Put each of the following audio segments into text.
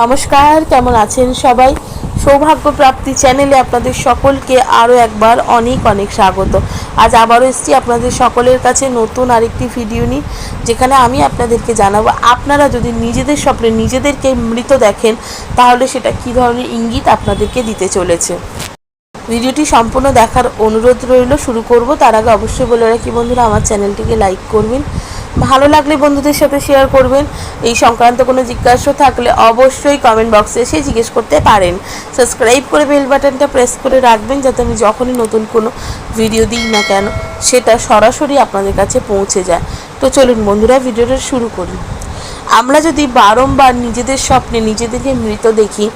নমস্কার, কেমন আছেন সবাই? সৌভাগ্য প্রাপ্তি চ্যানেলে আপনাদের সকলকে আরও একবার অনেক অনেক স্বাগত। আজ আবারও এসেছি আপনাদের সকলের কাছে নতুন আরেকটি ভিডিও নিয়ে, যেখানে আমি আপনাদেরকে জানাব, আপনারা যদি নিজেদের স্বপ্নে নিজেদেরকে মৃত দেখেন, তাহলে সেটা কী ধরনের ইঙ্গিত আপনাদেরকে দিতে চলেছে? ভিডিওটি সম্পূর্ণ দেখার অনুরোধ রইল, শুরু করব। তার আগে অবশ্যই বলে রাখি বন্ধুরা, আমার চ্যানেলটিকে লাইক করবেন ভালো লাগলে বন্ধুদের সাথে শেয়ার করবেন। এই সংক্রান্ত কোনো জিজ্ঞাসা থাকলে অবশ্যই কমেন্ট বক্সে এসে জিজ্ঞেস করতে পারেন। সাবস্ক্রাইব করে বেল বাটনটা প্রেস করে রাখবেন যাতে আমি যখনই নতুন কোনো ভিডিও দিই না কেন, সেটা সরাসরি আপনাদের কাছে পৌঁছে যায়। তো চলুন বন্ধুরা ভিডিওটা শুরু করি। আমরা যদি বারংবার নিজেদের স্বপ্নে নিজেদেরকে মৃত দেখি,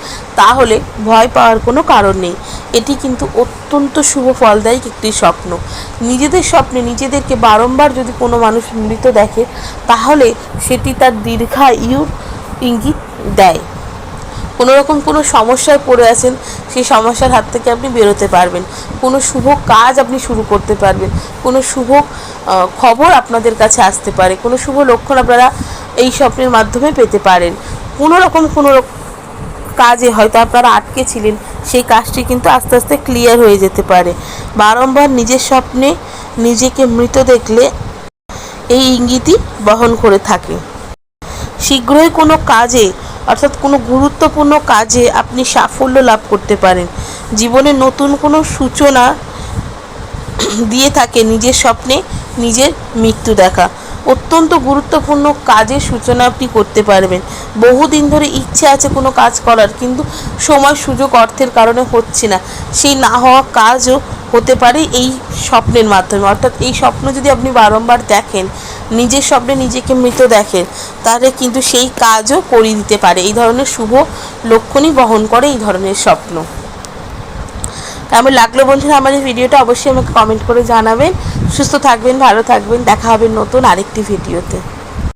তাহলে ভয় পাওয়ার কোনো কারণ নেই। এটি কিন্তু অত্যন্ত শুভ ফলদায়ক একটি স্বপ্ন। নিজেদের স্বপ্নে নিজেদেরকে বারংবার যদি কোনো মানুষ মৃত দেখে, তাহলে সেটি তার দীর্ঘায়ুর ইঙ্গিত দেয়। কোনো রকম কোনো সমস্যায় পড়ে আছেন, সেই সমস্যার হাত থেকে আপনি বেরোতে পারবেন। কোনো শুভ কাজ আপনি শুরু করতে পারবেন। কোনো শুভ খবর আপনাদের কাছে আসতে পারে। কোনো শুভ লক্ষণ আপনারা এই স্বপ্নের মাধ্যমে পেতে পারেন। কোনো রকম কোনো কাজে হয়তো আপনারা আটকে ছিলেন, সেই কাজটি কিন্তু আস্তে আস্তে ক্লিয়ার হয়ে যেতে পারে। বারংবার নিজের স্বপ্নে নিজেকে মৃত দেখলে এই ইঙ্গিতই বহন করে থাকে। শীঘ্রই কোনো কাজে, অর্থাৎ কোনো গুরুত্বপূর্ণ কাজে আপনি সাফল্য লাভ করতে পারেন। জীবনে নতুন কোনো সূচনা দিয়ে থাকে নিজের স্বপ্নে নিজের মৃত্যু দেখা। অত্যন্ত গুরুত্বপূর্ণ কাজের সূচনা আপনি করতে পারবেন। বহুদিন ধরে ইচ্ছে আছে কোনো কাজ করার, কিন্তু সময়, সুযোগ, অর্থের কারণে হচ্ছে না। সেই না হওয়া কাজও হতে পারে এই স্বপ্নের মাধ্যমে। অর্থাৎ এই স্বপ্ন যদি আপনি বারংবার দেখেন, নিজের স্বপ্নে নিজেকে মৃত দেখেন, তাহলে কিন্তু সেই কাজও করিয়ে দিতে পারে। এই ধরনের শুভ লক্ষণই বহন করে এই ধরনের স্বপ্ন। কেমন লাগল বন্ধুরা আমাদের ভিডিওটা অবশ্যই আমাকে কমেন্ট করে জানাবেন। সুস্থ থাকবেন, ভালো থাকবেন, দেখা হবে নতুন আরেকটি ভিডিওতে।